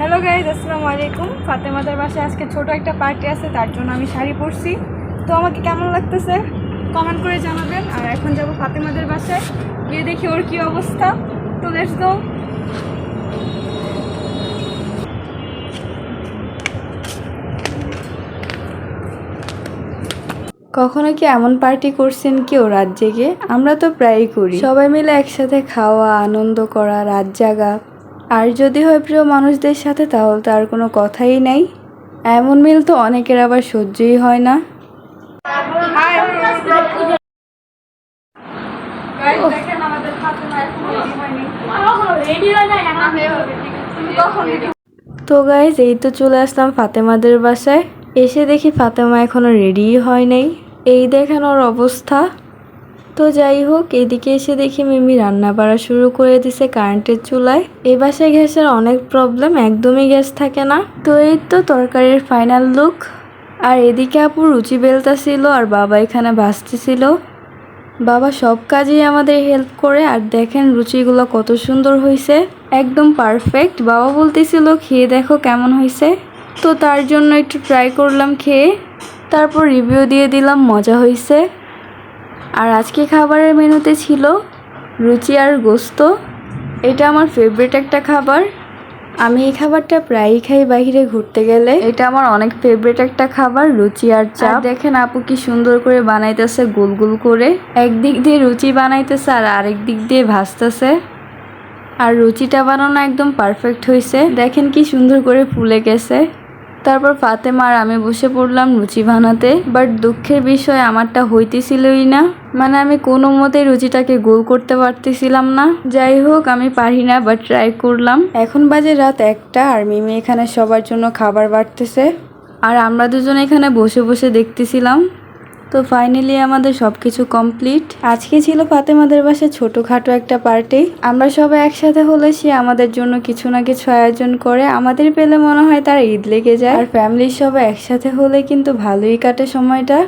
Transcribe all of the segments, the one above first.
Hello guys আসসালামু আলাইকুম। ফাতেমাদের বাসায় আজকে ছোট একটা পার্টি আছে, তার জন্য আমি শাড়ি পরছি। তো আমাকে কেমন লাগতেছে? কমেন্ট করে জানাবেন। আর এখন যাব ফাতেমাদের বাসায়। গিয়ে দেখি ওর কি অবস্থা। তো লেটস গো কখনো কি এমন পার্টি করছেন কেউ রাত জেগে? আমরা তো প্রায়ই করি। সবাই মিলে একসাথে খাওয়া, আনন্দ করা, রাত জাগা। আর যদি হয় প্রিয় মানুষদের সাথে, তাহলে তো আর কোনো কথাই নেই। এমন মিল তো অনেকের আবার সহ্যই হয় না। তো গাইজ এই তো চলে আসলাম ফাতেমাদের বাসায়। এসে দেখি ফাতেমা এখনও রেডিই হয় নাই। এই দেখেন ওর অবস্থা। তো যাই হোক এদিকে এসে দেখি মিমি রান্না বাড়া শুরু করে দিছে কারেন্টের চুলায়। এই বাসায় গ্যাসের অনেক প্রবলেম একদমই গ্যাস থাকে না। তো এই তো তরকারির ফাইনাল লুক আর এদিকে আপু রুচি বেলতা ছিল আর বাবা এখানে ভাসতেছিল। বাবা সব কাজেই আমাদের হেল্প করে, আর দেখেন রুচিগুলো কত সুন্দর হয়েছে একদম পারফেক্ট বাবা বলতেছিল, খেয়ে দেখো কেমন হয়েছে তো তার জন্য একটু ট্রাই করলাম খেয়ে। তারপর রিভিউ দিয়ে দিলাম, মজা হয়েছে আর আজকে খাবারের মেনুতে ছিল রুচি আর গোস্ত। এটা আমার ফেভারিট একটা খাবার। আমি এই খাবারটা প্রায়ই খাই বাইরে ঘুরতে গেলে। এটা আমার অনেক ফেভারিট একটা খাবার, রুচি আর চা। দেখেন আপু কি সুন্দর করে বানাইতেছে, গোল গোল করে। একদিক দিয়ে রুচি বানাইতেছে আর আরেক দিক দিয়ে ভাজতেছে। আর রুচিটা বানানো একদম পারফেক্ট হয়েছে দেখেন কি সুন্দর করে ফুলে গেছে। তারপর ফাতেমা আর আমি বসে পড়লাম রুচি বানাতে। বাট দুঃখের বিষয় আমারটা হইতেছিলই না। মানে আমি কোনো মতেই রুচিটাকে গোল করতে পারতেছিলাম না। যাই হোক, আমি পারি না বাট ট্রাই করলাম। এখন বাজে রাত একটা আর মিমি এখানে সবার জন্য খাবার বাড়তেছে। আর আমরা দুজন এখানে বসে বসে দেখতেছিলাম। তো ফাইনালি আমাদের সব কিছু কমপ্লিট আজকে ছিল ফাতেমাদের বাসায় ছোটোখাটো একটা পার্টি আমরা সবাই একসাথে হলে সে আমাদের জন্য কিছু না কিছু আয়োজন করে, আমাদের পেলে মনে হয় তার ঈদ লেগে যায়। আর ফ্যামিলির সবাই একসাথে হলে কিন্তু ভালোই কাটে সময়টা।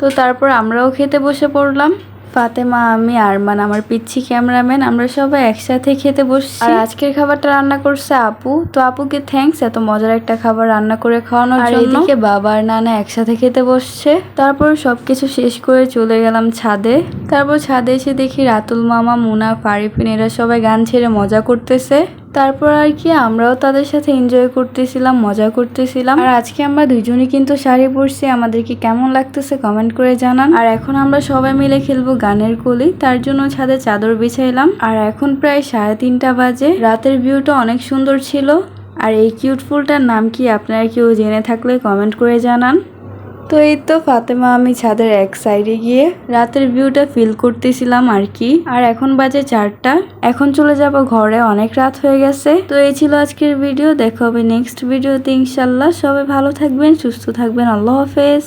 তো তারপর আমরাও খেতে বসে পড়লাম। ফাতেমা আমি আরমান আমার পিচ্ছি ক্যামেরাম্যান আমরা সবাই একসাথে খেতে বসছি। আর আজকের খাবারটা রান্না করছে আপু। তো আপুকে থ্যাংকস এত মজার একটা খাবার রান্না করে খাওয়ানোর জন্য। এদিকে বাবা আর নানা একসাথে খেতে বসছে। তারপর সবকিছু শেষ করে চলে গেলাম ছাদে। তারপর ছাদে এসে দেখি রাতুল মামা মুনা ফারিফিন এরা সবাই গান ছেড়ে মজা করতেছে। তারপর আর কি আমরাও তাদের সাথে এনজয় করতেছিলাম, মজা করতেছিলাম। আর আজকে আমরা দুজনই কিন্তু শাড়ি পরছি, আমাদেরকে কেমন লাগতেছে কমেন্ট করে জানান। আর এখন আমরা সবাই মিলে খেলব গানের কলি, তার জন্য ছাদে চাদর বিছাইলাম। আর এখন প্রায় সাড়ে তিনটা বাজে, রাতের ভিউটা অনেক সুন্দর ছিল। আর এই কিউট ফুলটার নাম কি আপনারা কেউ জেনে থাকলে কমেন্ট করে জানান। তো এই তো ফাতেমা, আমি ছাদের এক সাইডে গিয়ে রাতের ভিউটা ফিল করতেছিলাম আর কি। আর এখন বাজে চারটা। এখন চলে যাব ঘরে, অনেক রাত হয়ে গেছে। তো এই ছিল আজকের ভিডিও দেখা হবে নেক্সট ভিডিওতে ইনশাল্লাহ সবাই ভালো থাকবেন, সুস্থ থাকবেন। আল্লাহ হাফেজ।